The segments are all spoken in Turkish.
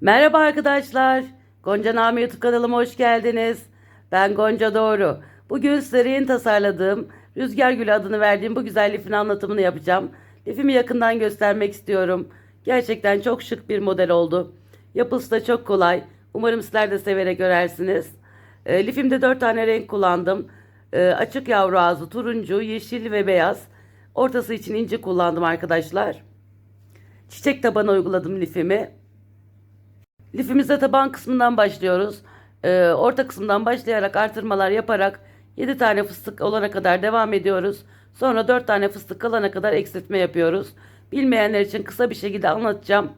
Merhaba arkadaşlar. Gonca Nami YouTube kanalıma hoş geldiniz. Ben Gonca Doğru. Bugün sizlere yeni tasarladığım Rüzgar Gülü adını verdiğim bu güzel lifin anlatımını yapacağım. Lifimi yakından göstermek istiyorum. Gerçekten çok şık bir model oldu. Yapısı da çok kolay. Umarım sizler de severek görersiniz. E, lifimde 4 tane renk kullandım. E, açık yavru ağzı, turuncu, yeşil ve beyaz. Ortası için inci kullandım arkadaşlar. Çiçek tabanı uyguladım lifimi. Lifimizde taban kısmından başlıyoruz. Ee, orta kısımdan başlayarak artırmalar yaparak 7 tane fıstık olana kadar devam ediyoruz. Sonra 4 tane fıstık kalana kadar eksiltme yapıyoruz. Bilmeyenler için kısa bir şekilde anlatacağım.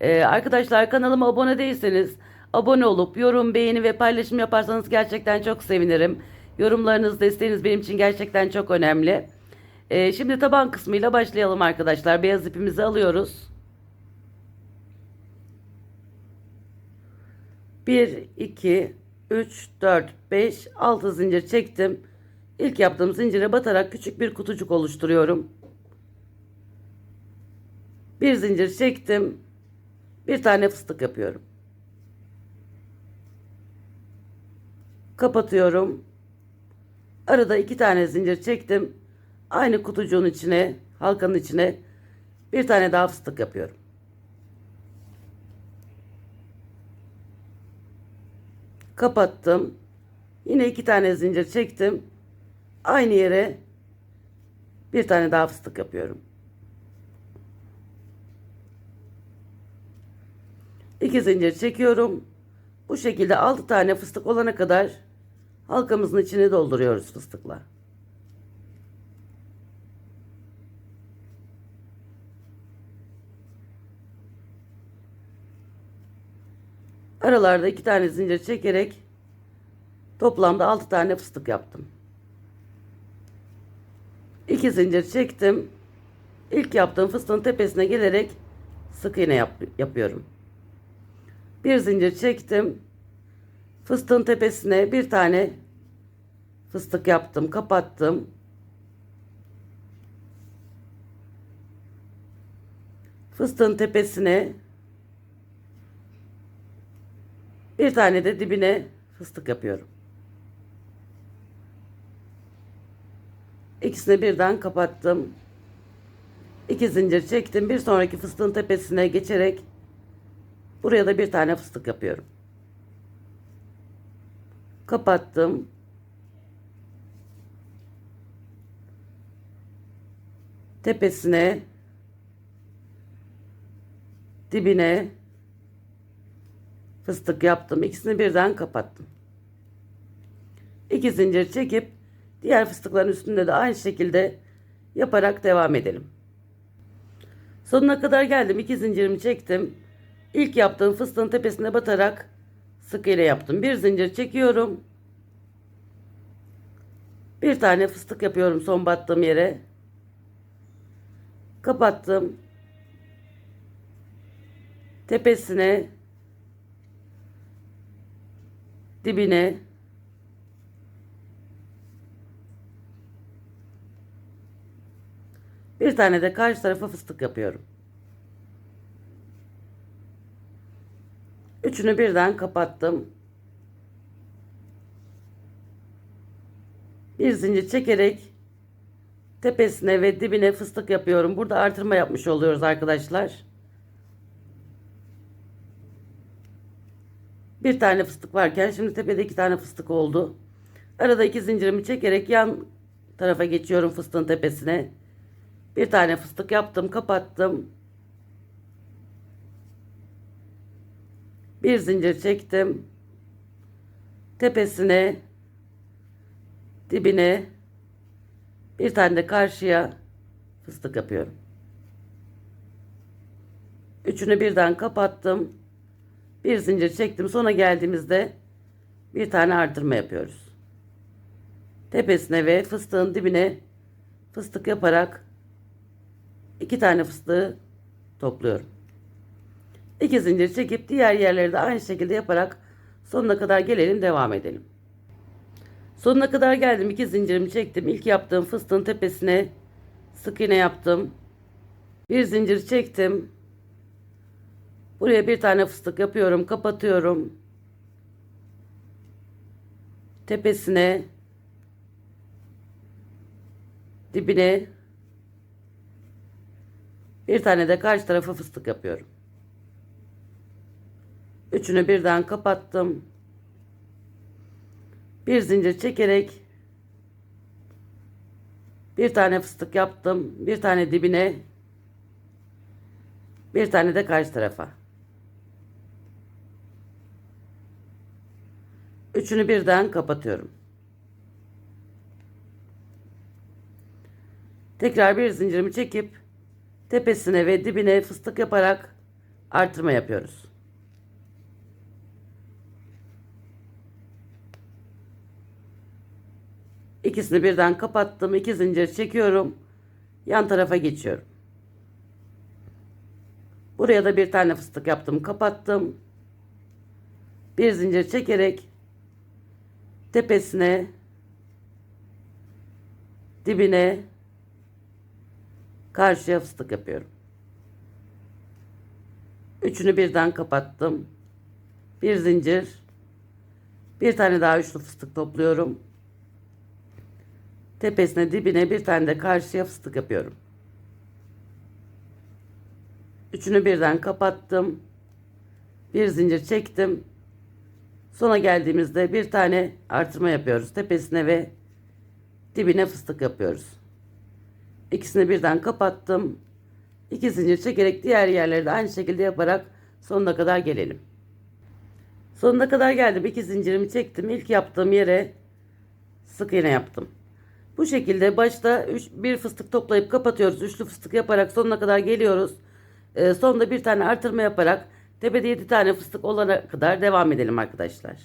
Ee, arkadaşlar kanalıma abone değilseniz abone olup yorum, beğeni ve paylaşım yaparsanız gerçekten çok sevinirim. Yorumlarınız, desteğiniz benim için gerçekten çok önemli. Ee, şimdi taban kısmıyla başlayalım arkadaşlar. Beyaz ipimizi alıyoruz. 1, 2, 3, 4, 5, 6 zincir çektim. İlk yaptığım zincire batarak küçük bir kutucuk oluşturuyorum. Bir zincir çektim. Bir tane fıstık yapıyorum. Kapatıyorum. Arada iki tane zincir çektim. Aynı kutucuğun içine, halkanın içine bir tane daha fıstık yapıyorum. Kapattım. Yine iki tane zincir çektim. Aynı yere bir tane daha fıstık yapıyorum. İki zincir çekiyorum. Bu şekilde altı tane fıstık olana kadar halkamızın içini dolduruyoruz fıstıkla. Aralarda iki tane zincir çekerek toplamda altı tane fıstık yaptım. İki zincir çektim. İlk yaptığım fıstığın tepesine gelerek sık iğne yap yapıyorum. Bir zincir çektim. Fıstığın tepesine bir tane fıstık yaptım, kapattım. Fıstığın tepesine Bir tane de dibine fıstık yapıyorum. İkisini birden kapattım. İki zincir çektim. Bir sonraki fıstığın tepesine geçerek buraya da bir tane fıstık yapıyorum. Kapattım. Tepesine dibine fıstık yaptım. İkisini birden kapattım. İki zincir çekip diğer fıstıkların üstünde de aynı şekilde yaparak devam edelim. Sonuna kadar geldim. İki zincirimi çektim. İlk yaptığım fıstığın tepesine batarak sık iğne yaptım. Bir zincir çekiyorum. Bir tane fıstık yapıyorum son battığım yere. Kapattım. Tepesine dibine bir tane de karşı tarafa fıstık yapıyorum. Üçünü birden kapattım. Bir zincir çekerek tepesine ve dibine fıstık yapıyorum. Burada artırma yapmış oluyoruz arkadaşlar. Bir tane fıstık varken şimdi tepede iki tane fıstık oldu. Arada iki zincirimi çekerek yan tarafa geçiyorum fıstığın tepesine. Bir tane fıstık yaptım, kapattım. Bir zincir çektim. Tepesine, dibine bir tane de karşıya fıstık yapıyorum. Üçünü birden kapattım. Bir zincir çektim. Sona geldiğimizde bir tane artırma yapıyoruz. Tepesine ve fıstığın dibine fıstık yaparak iki tane fıstığı topluyorum. İki zincir çekip diğer yerleri de aynı şekilde yaparak sonuna kadar gelelim devam edelim. Sonuna kadar geldim. iki zincirimi çektim. İlk yaptığım fıstığın tepesine sık iğne yaptım. Bir zincir çektim. Buraya bir tane fıstık yapıyorum. Kapatıyorum. Tepesine dibine bir tane de karşı tarafa fıstık yapıyorum. Üçünü birden kapattım. Bir zincir çekerek bir tane fıstık yaptım. Bir tane dibine bir tane de karşı tarafa. Üçünü birden kapatıyorum. Tekrar bir zincirimi çekip tepesine ve dibine fıstık yaparak artırma yapıyoruz. İkisini birden kapattım. İki zincir çekiyorum. Yan tarafa geçiyorum. Buraya da bir tane fıstık yaptım. Kapattım. Bir zincir çekerek tepesine dibine karşıya fıstık yapıyorum. Üçünü birden kapattım. Bir zincir. Bir tane daha üçlü fıstık topluyorum. Tepesine dibine bir tane de karşıya fıstık yapıyorum. Üçünü birden kapattım. Bir zincir çektim. Sona geldiğimizde bir tane artırma yapıyoruz. Tepesine ve dibine fıstık yapıyoruz. İkisini birden kapattım. İki zincir çekerek diğer yerleri de aynı şekilde yaparak sonuna kadar gelelim. Sonuna kadar geldim. İki zincirimi çektim. İlk yaptığım yere sık iğne yaptım. Bu şekilde başta üç, bir fıstık toplayıp kapatıyoruz. Üçlü fıstık yaparak sonuna kadar geliyoruz. Ee, sonunda bir tane artırma yaparak tepede 7 tane fıstık olana kadar devam edelim arkadaşlar.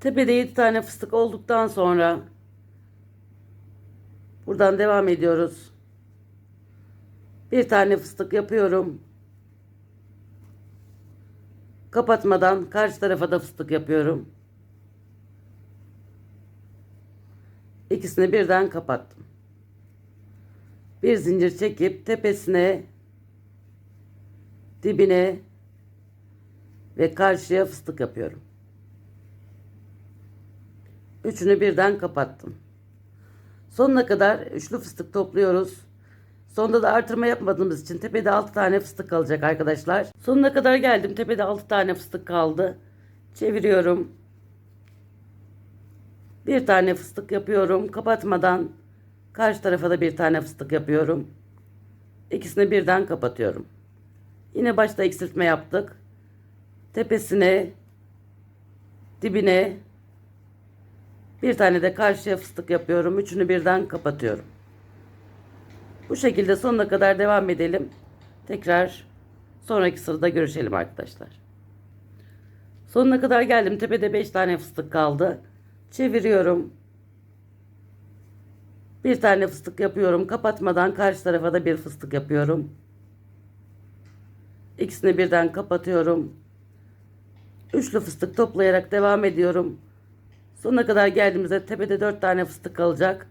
Tepede 7 tane fıstık olduktan sonra buradan devam ediyoruz. Bir tane fıstık yapıyorum. Kapatmadan karşı tarafa da fıstık yapıyorum. İkisini birden kapattım. Bir zincir çekip tepesine dibine ve karşıya fıstık yapıyorum. Üçünü birden kapattım. Sonuna kadar üçlü fıstık topluyoruz. Sonunda da artırma yapmadığımız için tepede 6 tane fıstık kalacak arkadaşlar. Sonuna kadar geldim. Tepede 6 tane fıstık kaldı. Çeviriyorum. Bir tane fıstık yapıyorum. Kapatmadan karşı tarafa da bir tane fıstık yapıyorum. İkisini birden kapatıyorum. Yine başta eksiltme yaptık. Tepesine, dibine bir tane de karşıya fıstık yapıyorum. Üçünü birden kapatıyorum. Bu şekilde sonuna kadar devam edelim. Tekrar sonraki sırada görüşelim arkadaşlar. Sonuna kadar geldim. Tepede 5 tane fıstık kaldı. Çeviriyorum. Bir tane fıstık yapıyorum. Kapatmadan karşı tarafa da bir fıstık yapıyorum. İkisini birden kapatıyorum. Üçlü fıstık toplayarak devam ediyorum. Sonuna kadar geldiğimizde tepede dört tane fıstık kalacak.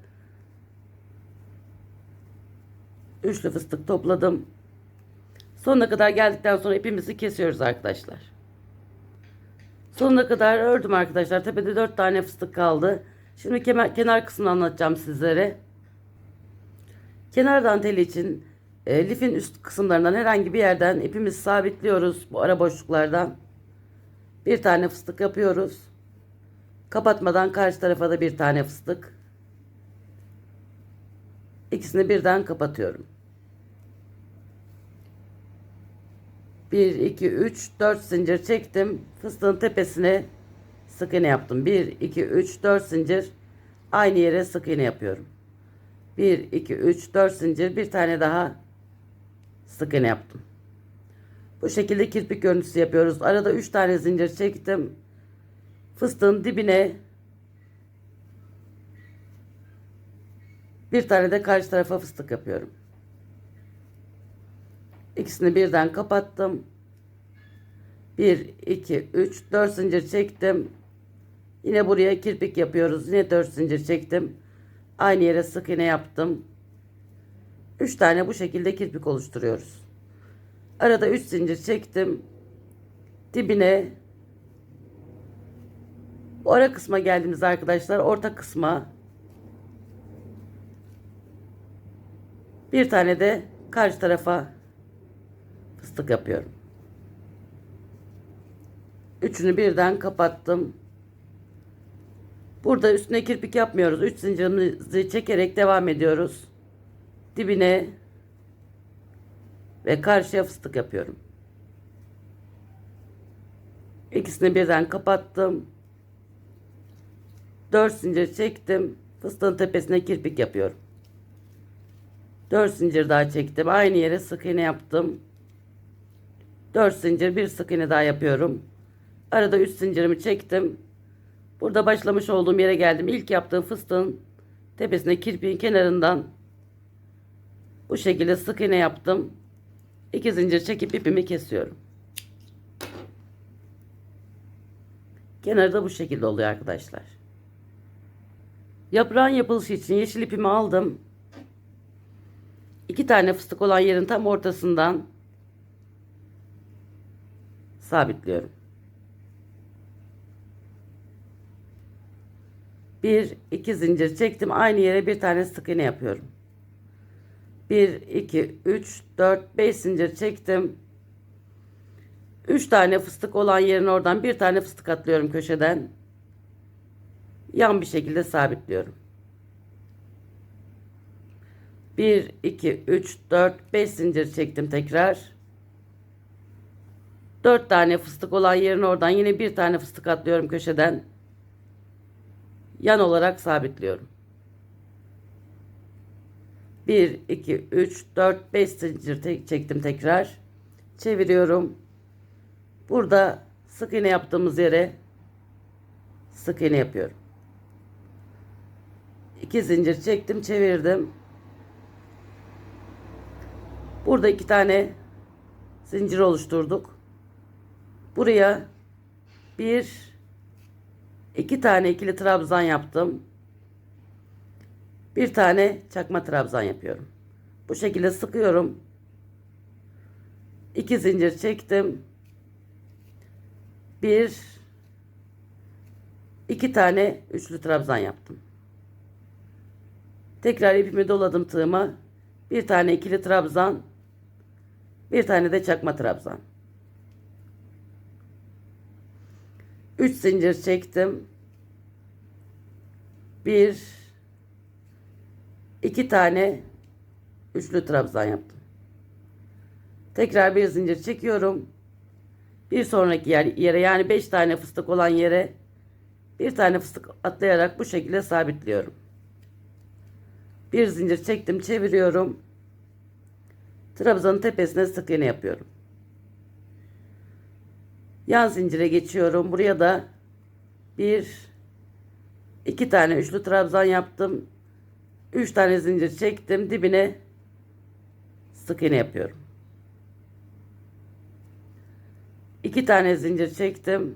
Üçlü fıstık topladım. Sonuna kadar geldikten sonra ipimizi kesiyoruz arkadaşlar. Sonuna kadar ördüm arkadaşlar. Tepede dört tane fıstık kaldı. Şimdi kenar, kenar kısmını anlatacağım sizlere. Kenar danteli için e, lifin üst kısımlarından herhangi bir yerden ipimizi sabitliyoruz bu ara boşluklardan. Bir tane fıstık yapıyoruz. Kapatmadan karşı tarafa da bir tane fıstık. İkisini birden kapatıyorum. 1, 2, 3, 4 zincir çektim. Fıstığın tepesine sık iğne yaptım. 1, 2, 3, 4 zincir. Aynı yere sık iğne yapıyorum. 1, 2, 3, 4 zincir. Bir tane daha sık iğne yaptım. Bu şekilde kirpik görüntüsü yapıyoruz. Arada 3 tane zincir çektim. Fıstığın dibine bir tane de karşı tarafa fıstık yapıyorum. İkisini birden kapattım. 1, 2, 3, 4 zincir çektim. Yine buraya kirpik yapıyoruz. Yine 4 zincir çektim. Aynı yere sık iğne yaptım. 3 tane bu şekilde kirpik oluşturuyoruz. Arada 3 zincir çektim. Dibine bu ara kısma geldiğimiz arkadaşlar orta kısma bir tane de karşı tarafa fıstık yapıyorum. Üçünü birden kapattım. Burada üstüne kirpik yapmıyoruz. 3 zincirimizi çekerek devam ediyoruz. Dibine ve karşıya fıstık yapıyorum. İkisini birden kapattım. 4 zincir çektim. Fıstığın tepesine kirpik yapıyorum. 4 zincir daha çektim. Aynı yere sık iğne yaptım. 4 zincir bir sık iğne daha yapıyorum. Arada 3 zincirimi çektim. Burada başlamış olduğum yere geldim. İlk yaptığım fıstığın tepesine kirpiğin kenarından bu şekilde sık iğne yaptım. 2 zincir çekip ipimi kesiyorum. Kenarı da bu şekilde oluyor arkadaşlar. Yaprağın yapılışı için yeşil ipimi aldım. İki tane fıstık olan yerin tam ortasından sabitliyorum. Bir, iki zincir çektim. Aynı yere bir tane sık iğne yapıyorum. 1, 2, 3, 4, 5 zincir çektim. 3 tane fıstık olan yerin oradan bir tane fıstık atlıyorum köşeden. Yan bir şekilde sabitliyorum. 1, 2, 3, 4, 5 zincir çektim tekrar. 4 tane fıstık olan yerin oradan yine bir tane fıstık atlıyorum köşeden. Yan olarak sabitliyorum. 1, 2, 3, 4, 5 zincir çektim tekrar. Çeviriyorum. Burada sık iğne yaptığımız yere sık iğne yapıyorum. 2 zincir çektim, çevirdim. Burada iki tane zincir oluşturduk. Buraya bir iki tane ikili trabzan yaptım. Bir tane çakma trabzan yapıyorum. Bu şekilde sıkıyorum. İki zincir çektim. Bir iki tane üçlü trabzan yaptım. Tekrar ipimi doladım tığıma. Bir tane ikili trabzan. Bir tane de çakma trabzan. Üç zincir çektim. Bir iki tane üçlü trabzan yaptım. Tekrar bir zincir çekiyorum. Bir sonraki yer, yere yani beş tane fıstık olan yere bir tane fıstık atlayarak bu şekilde sabitliyorum. Bir zincir çektim, çeviriyorum. Trabzanın tepesine sık iğne yapıyorum. Yan zincire geçiyorum. Buraya da bir iki tane üçlü trabzan yaptım. 3 tane zincir çektim. Dibine sık iğne yapıyorum. 2 tane zincir çektim.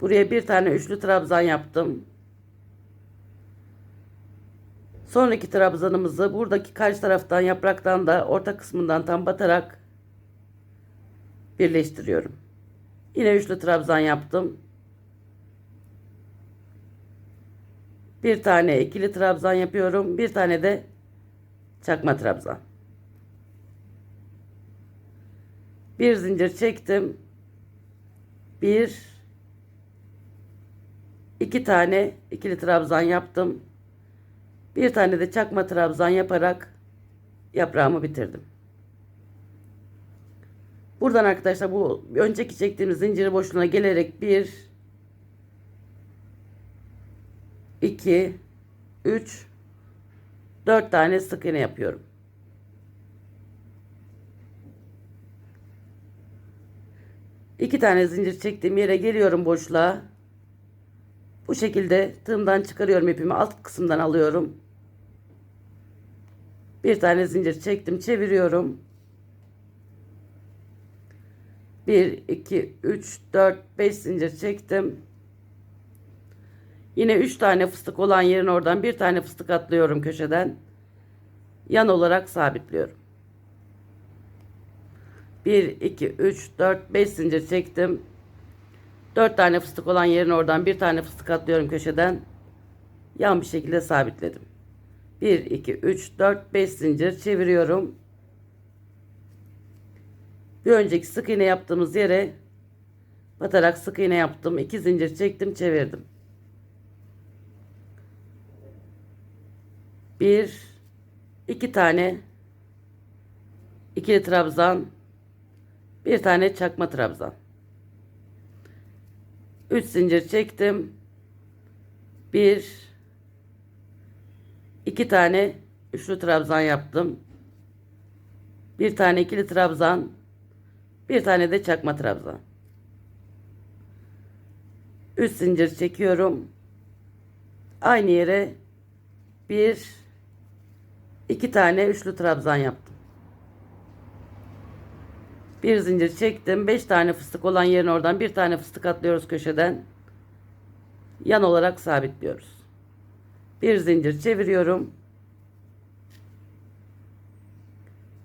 Buraya bir tane üçlü trabzan yaptım. Sonraki trabzanımızı buradaki karşı taraftan yapraktan da orta kısmından tam batarak birleştiriyorum. Yine üçlü trabzan yaptım. Bir tane ikili trabzan yapıyorum. Bir tane de çakma trabzan. Bir zincir çektim. Bir iki tane ikili trabzan yaptım. Bir tane de çakma trabzan yaparak yaprağımı bitirdim. Buradan arkadaşlar bu önceki çektiğimiz zincir boşluğuna gelerek bir 2 3 4 tane sık iğne yapıyorum. İki tane zincir çektiğim yere geliyorum boşluğa. Bu şekilde tığımdan çıkarıyorum ipimi alt kısımdan alıyorum. Bir tane zincir çektim çeviriyorum. 1 2 3 4 5 zincir çektim. Yine 3 tane fıstık olan yerin oradan bir tane fıstık atlıyorum köşeden. Yan olarak sabitliyorum. 1, 2, 3, 4, 5 zincir çektim. 4 tane fıstık olan yerin oradan bir tane fıstık atlıyorum köşeden. Yan bir şekilde sabitledim. 1, 2, 3, 4, 5 zincir çeviriyorum. Bir önceki sık iğne yaptığımız yere batarak sık iğne yaptım. 2 zincir çektim çevirdim. 1 2 tane ikili trabzan bir tane çakma trabzan. 3 zincir çektim. 1 2 tane üçlü trabzan yaptım. Bir tane ikili trabzan bir tane de çakma trabzan. 3 zincir çekiyorum. Aynı yere bir iki tane üçlü trabzan yaptım bir zincir çektim. 5 tane fıstık olan yerin oradan bir tane fıstık atlıyoruz köşeden. Yan olarak sabitliyoruz. Bir zincir çeviriyorum.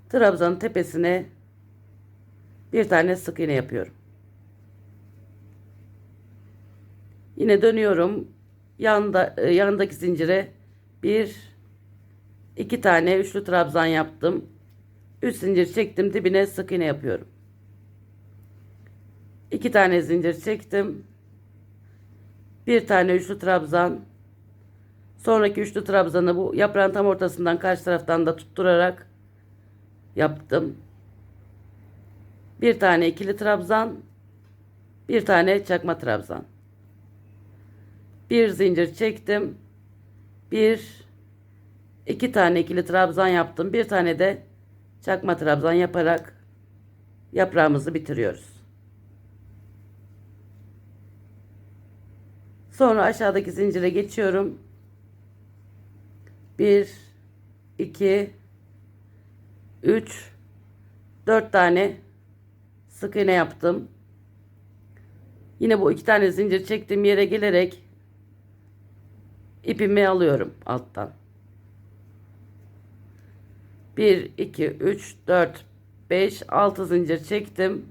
Trabzanın tepesine bir tane sık iğne yapıyorum. Yine dönüyorum. Yanda, e, yanındaki zincire bir iki tane üçlü trabzan yaptım. 3 zincir çektim dibine sık iğne yapıyorum. 2 tane zincir çektim. Bir tane üçlü trabzan. Sonraki üçlü trabzanı bu yaprağın tam ortasından karşı taraftan da tutturarak yaptım. Bir tane ikili trabzan. Bir tane çakma trabzan. Bir zincir çektim. Bir iki tane ikili trabzan yaptım. Bir tane de çakma trabzan yaparak yaprağımızı bitiriyoruz. Sonra aşağıdaki zincire geçiyorum. 1 2 3 4 tane sık iğne yaptım. Yine bu iki tane zincir çektiğim yere gelerek ipimi alıyorum alttan. 1, 2, 3, 4, 5, 6 zincir çektim.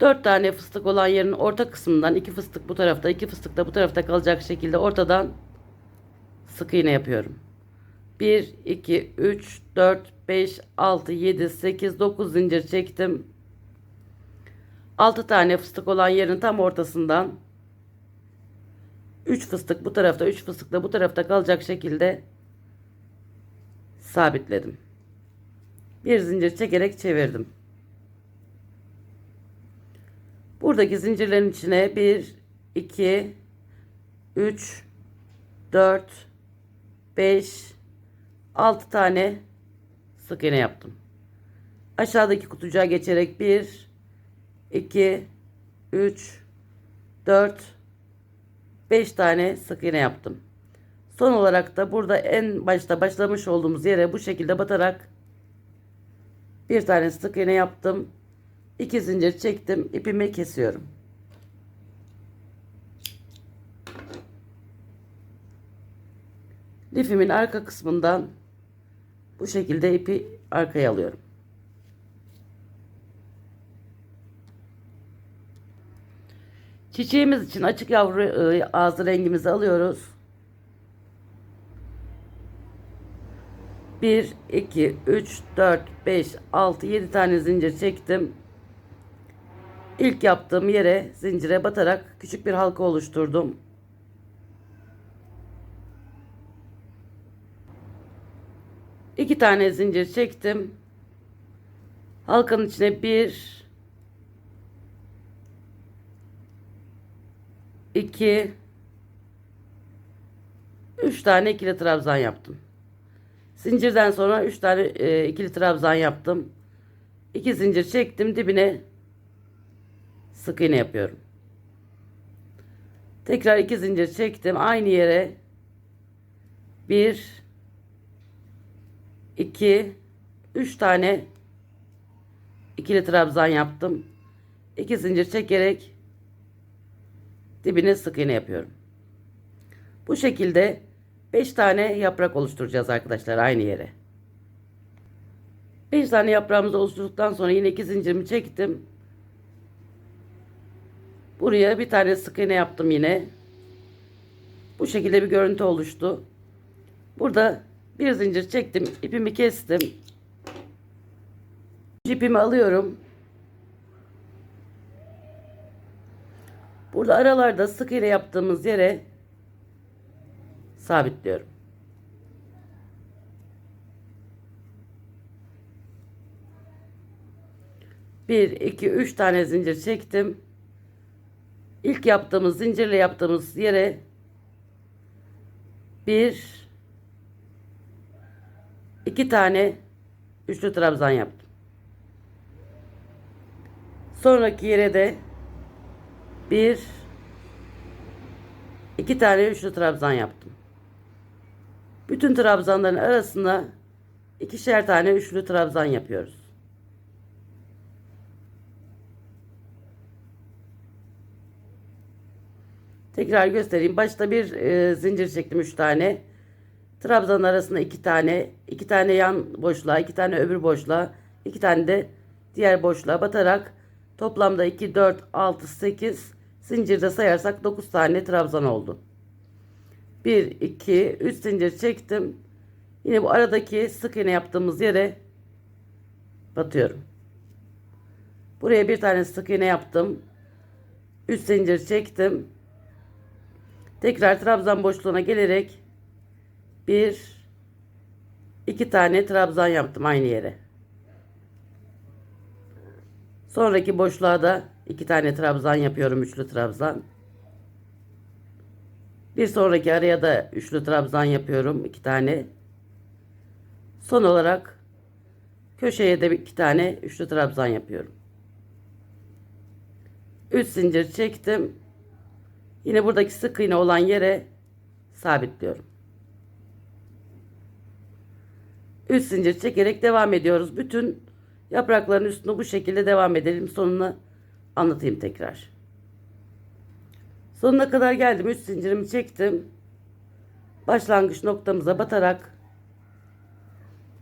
4 tane fıstık olan yerin orta kısmından 2 fıstık bu tarafta 2 fıstık da bu tarafta kalacak şekilde ortadan sık iğne yapıyorum. 1, 2, 3, 4, 5, 6, 7, 8, 9 zincir çektim. 6 tane fıstık olan yerin tam ortasından 3 fıstık bu tarafta 3 fıstık da bu tarafta kalacak şekilde sabitledim. Bir zincir çekerek çevirdim. Buradaki zincirlerin içine 1 2 3 4 5 6 tane sık iğne yaptım. Aşağıdaki kutucuğa geçerek 1 2 3 4 5 tane sık iğne yaptım. Son olarak da burada en başta başlamış olduğumuz yere bu şekilde batarak bir tane sık iğne yaptım. İki zincir çektim. ipimi kesiyorum. Lifimin arka kısmından bu şekilde ipi arkaya alıyorum. Çiçeğimiz için açık yavru ıı, ağzı rengimizi alıyoruz. 1, 2, 3, 4, 5, 6, 7 tane zincir çektim. İlk yaptığım yere zincire batarak küçük bir halka oluşturdum. İki tane zincir çektim. Halkanın içine bir, iki, üç tane ikili trabzan yaptım. Zincirden sonra 3 tane e, ikili trabzan yaptım. 2 zincir çektim dibine sık iğne yapıyorum. Tekrar 2 zincir çektim aynı yere 1 2 3 tane ikili trabzan yaptım. 2 zincir çekerek dibine sık iğne yapıyorum. Bu şekilde 5 tane yaprak oluşturacağız arkadaşlar aynı yere. 5 tane yaprağımızı oluşturduktan sonra yine iki zincirimi çektim. Buraya bir tane sık iğne yaptım yine. Bu şekilde bir görüntü oluştu. Burada bir zincir çektim. ipimi kestim. İpimi alıyorum. Burada aralarda sık iğne yaptığımız yere sabitliyorum. Bir, iki, üç tane zincir çektim. İlk yaptığımız zincirle yaptığımız yere bir, iki tane üçlü trabzan yaptım. Sonraki yere de bir, iki tane üçlü trabzan yaptım. Bütün trabzanların arasına ikişer tane üçlü trabzan yapıyoruz. Tekrar göstereyim. Başta bir e, zincir çektim 3 tane. Trabzan arasında 2 tane, 2 tane yan boşluğa, 2 tane öbür boşluğa, 2 tane de diğer boşluğa batarak toplamda 2 4 6 8 zincirde sayarsak 9 tane trabzan oldu. 1 2 3 zincir çektim. Yine bu aradaki sık iğne yaptığımız yere batıyorum. Buraya bir tane sık iğne yaptım. 3 zincir çektim. Tekrar trabzan boşluğuna gelerek bir iki tane trabzan yaptım aynı yere. Sonraki boşluğa da iki tane trabzan yapıyorum. Üçlü trabzan. Bir sonraki araya da üçlü trabzan yapıyorum. iki tane. Son olarak köşeye de iki tane üçlü trabzan yapıyorum. Üç zincir çektim. Yine buradaki sık iğne olan yere sabitliyorum. 3 zincir çekerek devam ediyoruz. Bütün yaprakların üstünü bu şekilde devam edelim. Sonunu anlatayım tekrar. Sonuna kadar geldim. 3 zincirimi çektim. Başlangıç noktamıza batarak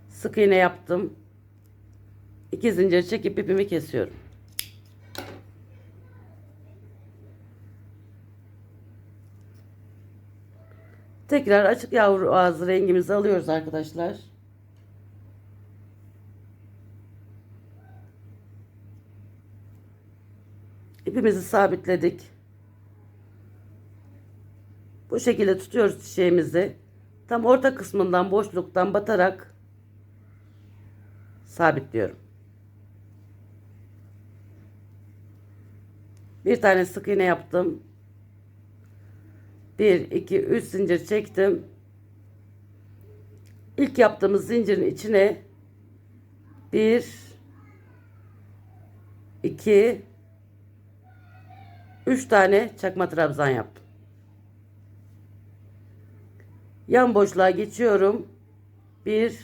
sık iğne yaptım. 2 zincir çekip ipimi kesiyorum. Tekrar açık yavru ağzı rengimizi alıyoruz arkadaşlar. İpimizi sabitledik. Bu şekilde tutuyoruz çiçeğimizi. Tam orta kısmından boşluktan batarak sabitliyorum. Bir tane sık iğne yaptım. 1 2 3 zincir çektim. İlk yaptığımız zincirin içine 1 2 3 tane çakma trabzan yaptım. Yan boşluğa geçiyorum. 1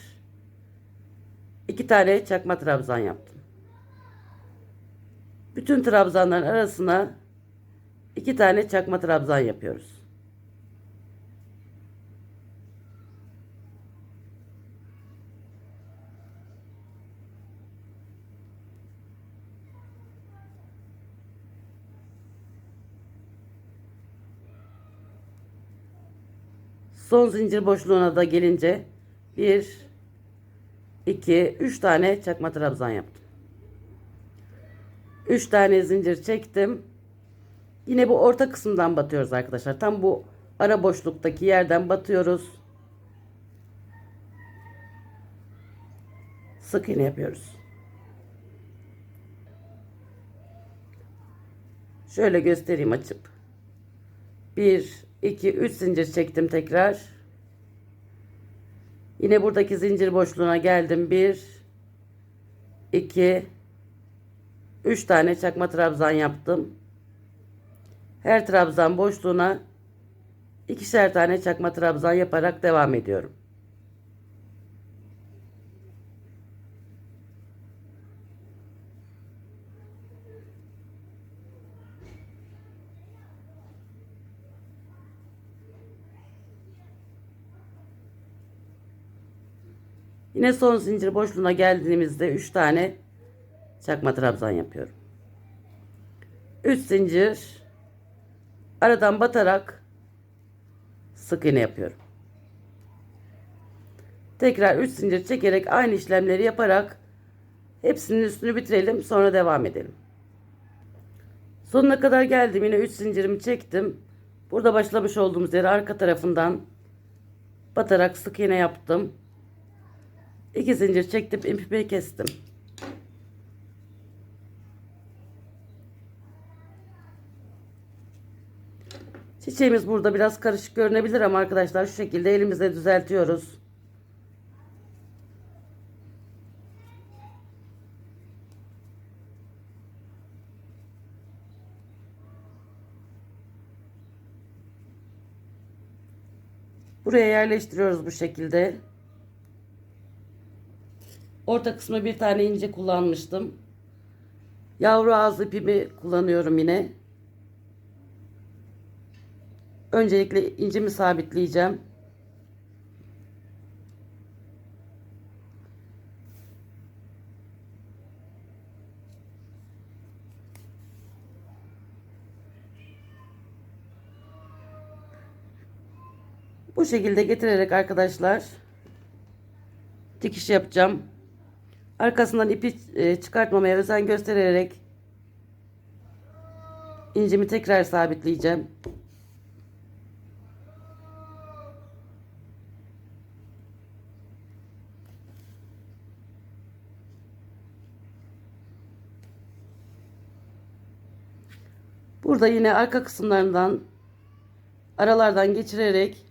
2 tane çakma trabzan yaptım. Bütün trabzanların arasına 2 tane çakma trabzan yapıyoruz. Son zincir boşluğuna da gelince 1 2 3 tane çakma trabzan yaptım. 3 tane zincir çektim. Yine bu orta kısımdan batıyoruz arkadaşlar. Tam bu ara boşluktaki yerden batıyoruz. Sık iğne yapıyoruz. Şöyle göstereyim açıp. 1 2 3 zincir çektim tekrar. Yine buradaki zincir boşluğuna geldim. 1 2 3 tane çakma trabzan yaptım. Her trabzan boşluğuna ikişer tane çakma trabzan yaparak devam ediyorum. Yine son zincir boşluğuna geldiğimizde 3 tane çakma trabzan yapıyorum. 3 zincir aradan batarak sık iğne yapıyorum. Tekrar 3 zincir çekerek aynı işlemleri yaparak hepsinin üstünü bitirelim sonra devam edelim. Sonuna kadar geldim yine 3 zincirimi çektim. Burada başlamış olduğumuz yere arka tarafından batarak sık iğne yaptım. 2 zincir çektim ipimi kestim. Çiçeğimiz burada biraz karışık görünebilir ama arkadaşlar şu şekilde elimizle düzeltiyoruz. Buraya yerleştiriyoruz bu şekilde. Orta kısmı bir tane ince kullanmıştım. Yavru ağzı ipimi kullanıyorum yine. Öncelikle incimi sabitleyeceğim. Bu şekilde getirerek arkadaşlar dikiş yapacağım. Arkasından ipi e, çıkartmamaya özen göstererek incimi tekrar sabitleyeceğim. Burada yine arka kısımlarından aralardan geçirerek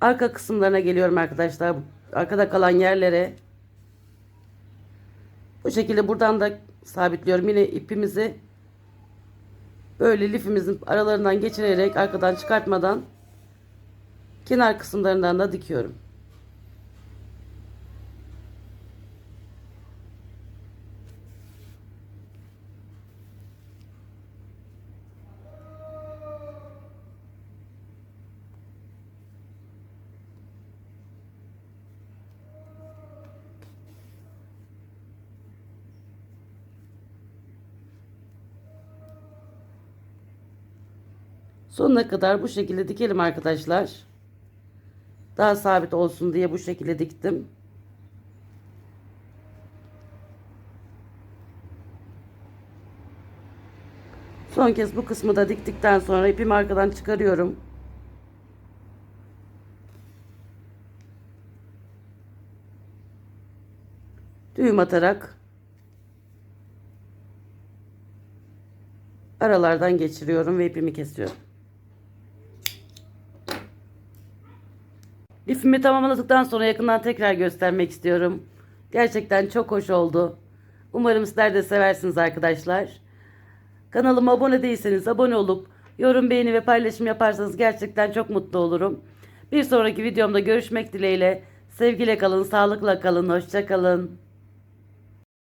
arka kısımlarına geliyorum arkadaşlar. Arkada kalan yerlere bu şekilde buradan da sabitliyorum. Yine ipimizi böyle lifimizin aralarından geçirerek arkadan çıkartmadan kenar kısımlarından da dikiyorum. Sonuna kadar bu şekilde dikelim arkadaşlar. Daha sabit olsun diye bu şekilde diktim. Son kez bu kısmı da diktikten sonra ipimi arkadan çıkarıyorum. Düğüm atarak aralardan geçiriyorum ve ipimi kesiyorum. Lifimi tamamladıktan sonra yakından tekrar göstermek istiyorum. Gerçekten çok hoş oldu. Umarım sizler de seversiniz arkadaşlar. Kanalıma abone değilseniz abone olup yorum, beğeni ve paylaşım yaparsanız gerçekten çok mutlu olurum. Bir sonraki videomda görüşmek dileğiyle. Sevgiyle kalın, sağlıkla kalın, hoşça kalın.